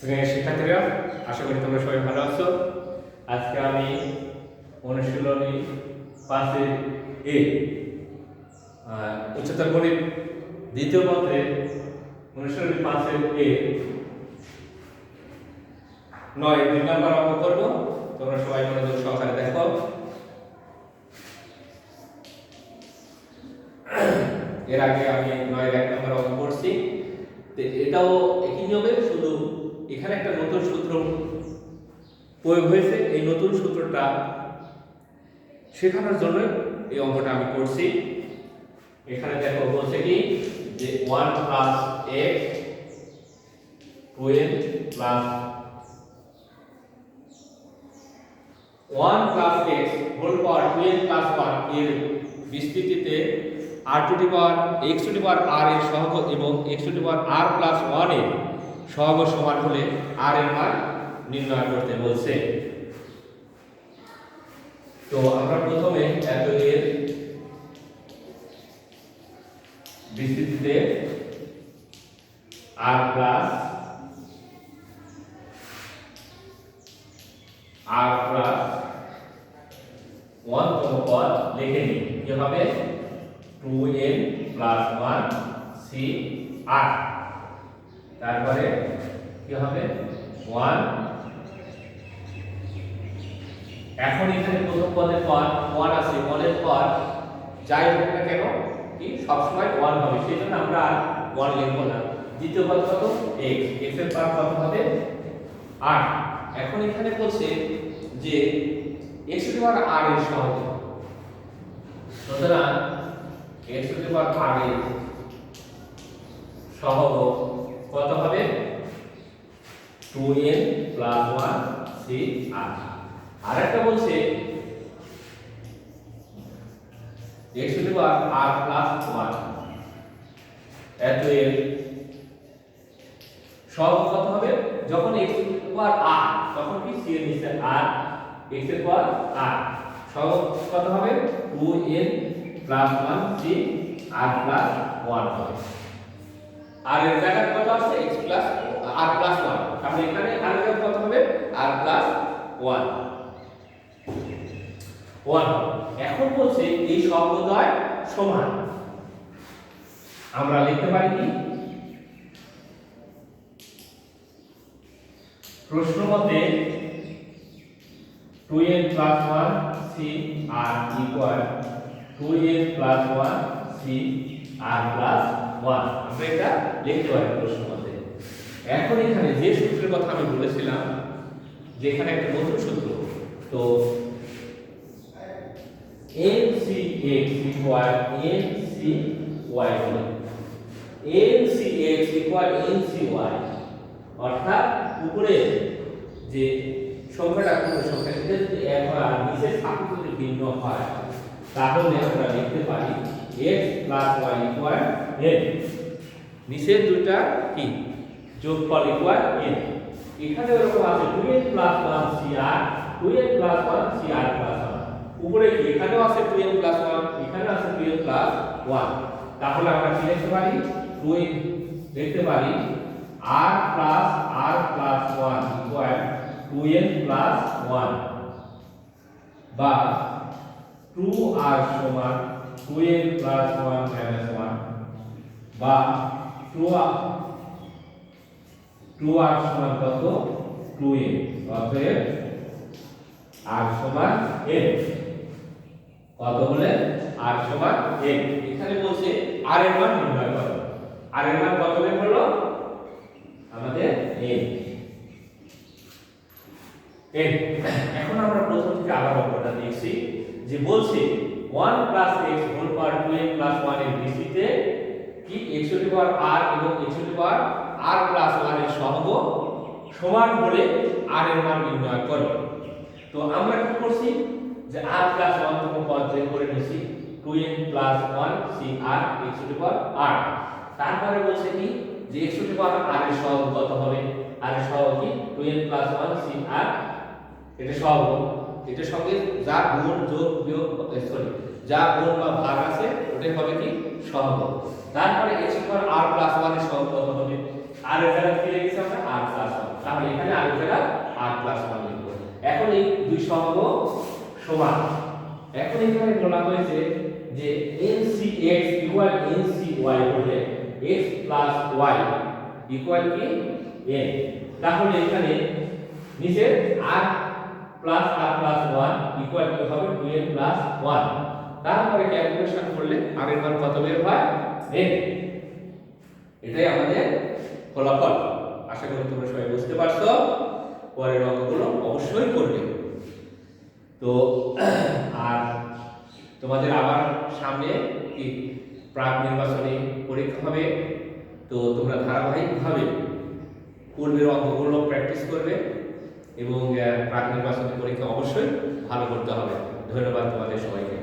শিক্ষার্থীরা, আশা করি তোমরা সবাই ভালো আছো। আজকে আমি অনুশীলনী পাঁচের এ উচ্চতর গণিত দ্বিতীয় পত্রে অনুশীলনী পাঁচের এ নয়, দুই নাম্বার অঙ্ক করব। তোমরা সবাই মনোযোগ সহকারে দেখো। এর আগে আমি নয়ের এক নম্বর অঙ্ক করছি। এটাও এখানে একটা নতুন সূত্র প্রয়োগ হয়েছে। এই নতুন সূত্রটা শেখানোর জন্য এই অঙ্কটা আমি করছি। এখানে দেখো বলছে কি যে one plus x twelve plus one plus x whole power twelve plus ওয়ানের বিস্তৃতিতে আর to the power x to the power r এর সহগ এবং x to the power r plus ওয়ানের সহগ সমান হলে আর এর মান নির্ণয় করতে বলছে। তো আমরা প্রথমে এত এর বিস্তৃতিতে r plus r plus one তম পদ লিখে নিই। কি হবে two n plus one C r তারপরে কি হবে? ওয়ান এখন এখানে প্রথম পদের পর ওয়ান আছে ওয়ানের পর। যাই হোক না কেন, কি সবসময় ওয়ান হবে, সেই জন্য আমরা আর ওয়ান লিখব না। দ্বিতীয় পদ কত? এক্স এক্সের পার কত হবে? আট। এখন এখানে বলছে যে এক্স টু পাওয়ার আর এর সহগ সুতরাং এক্স টু পাওয়ার আর এর সহগ কত হবে? 2n 1 c r আরেকটা বলছে x দি পাওয়ার r 1 এত এর সব কত হবে? যখন x দি পাওয়ার r, তখন কি? c এর নিচে r, x এর পাওয়ার r সহগ কত হবে? 2n 1 c r 1 হবে। আর এর জায়গায় কত আছে? X প্লাস r প্লাস 1 তাহলে এখানে আর এর কত হবে? R প্লাস 1 1 এখন বলছে এই শব্দদ্বয় সমান। আমরা লিখতে পারি কি? প্রশ্ন মতে 2n plus 1 c r equal 2n plus 1 c r plus 1 আমরা এটা লিখতে পারি প্রশ্ন মতে। এখন এখানে যে সূত্রের কথা আমি বলেছিলাম, যে এখানে একটা নতুন সূত্র, তো ncx ইকুয়াল ncy হলো। Ncx ইকুয়াল ncy অর্থাৎ উপরে যে সংখ্যাটা কোন সংখ্যা যদি এক হয় আর নিচের সাপেক্ষ যদি ভিন্ন হয়, তাহলে আমরা লিখতে পারি x y ইকুয়াল n. নিচের দুইটা কি? যোগফল ইকুয়াল n. এখানে এরকম আছে 2n 1 cr 2n 1 cr 1 উপরে কি? এখানেও আছে 2n 1 এখানে আছে 2n 1 তাহলে আমরা কি লিখতে পারি? 2n লিখতে পারি r plus r plus 1 equal 2n plus 1 বা 2r সমান 2n প্লাস 1 মাইনাস 1 বা 2r 2r সমান কত? 2n অতএব r সমান n কত বলে r সমান n এখানে বলছে r এর মান নির্ণয় করো। r এর মান কত বের হলো আমাদের n এখন আমরা প্রথম থেকে আবার অঙ্কটা দেখছি, যে বলছে 1 plus x whole power 2n plus 1 এর ভিত্তিতে কি x টু পাওয়ার r এবং x to power r plus 1 এর সহগ সমান হলে r এর মান নির্ণয় করো। তো আমরা কি করছি? যে r প্লাস 1 তম পদ বের করে নিয়েছি 2n plus 1 c r x to power r তারপরে বলছে কি? যে x টু পাওয়ার r এর সহগ কত হবে? r এর সহগ কি? 2n প্লাস 1 c r, এটা সহগ। এটার সঙ্গে যা গুণ, যোগ, বিয়োগ সরি যা গুণ বা ভাগ আছে, ওটাই হবে কি সহগ। তারপরে এর সঙ্গে আর প্লাস ওয়ানের সহগ হবে? আর এর জায়গায় কি লিখেছি আমরা? আর প্লাস ওয়ান তাহলে এখানে আর এর আর প্লাস ওয়ান লিখব। এখন এই দুই সহগ সমান। এখন এখানে বলা হয়েছে যে n C x equal y হলে এক্স প্লাস ওয়াই ইকুয়াল কি? এন তাহলে এখানে নিচে r plus r plus 1 equal কি হবে টু 2n প্লাস 1 তারপরে ক্যালকুলেশন করলে r এর কত বের হয়? n এটাই আমাদের ফলাফল। আশা করি তোমরা সবাই বুঝতে পারছ। পরের অঙ্কগুলো অবশ্যই করবে। তো, আর তোমাদের আবার সামনে কি প্রাক নির্বাচনী পরীক্ষা হবে। তো তোমরা ধারাবাহিকভাবে পূর্বের অঙ্কগুলো প্র্যাকটিস করবে। এবং প্রাক নির্বাচনী পরীক্ষা অবশ্যই ভালো করতে হবে। ধন্যবাদ তোমাদের সবাইকে।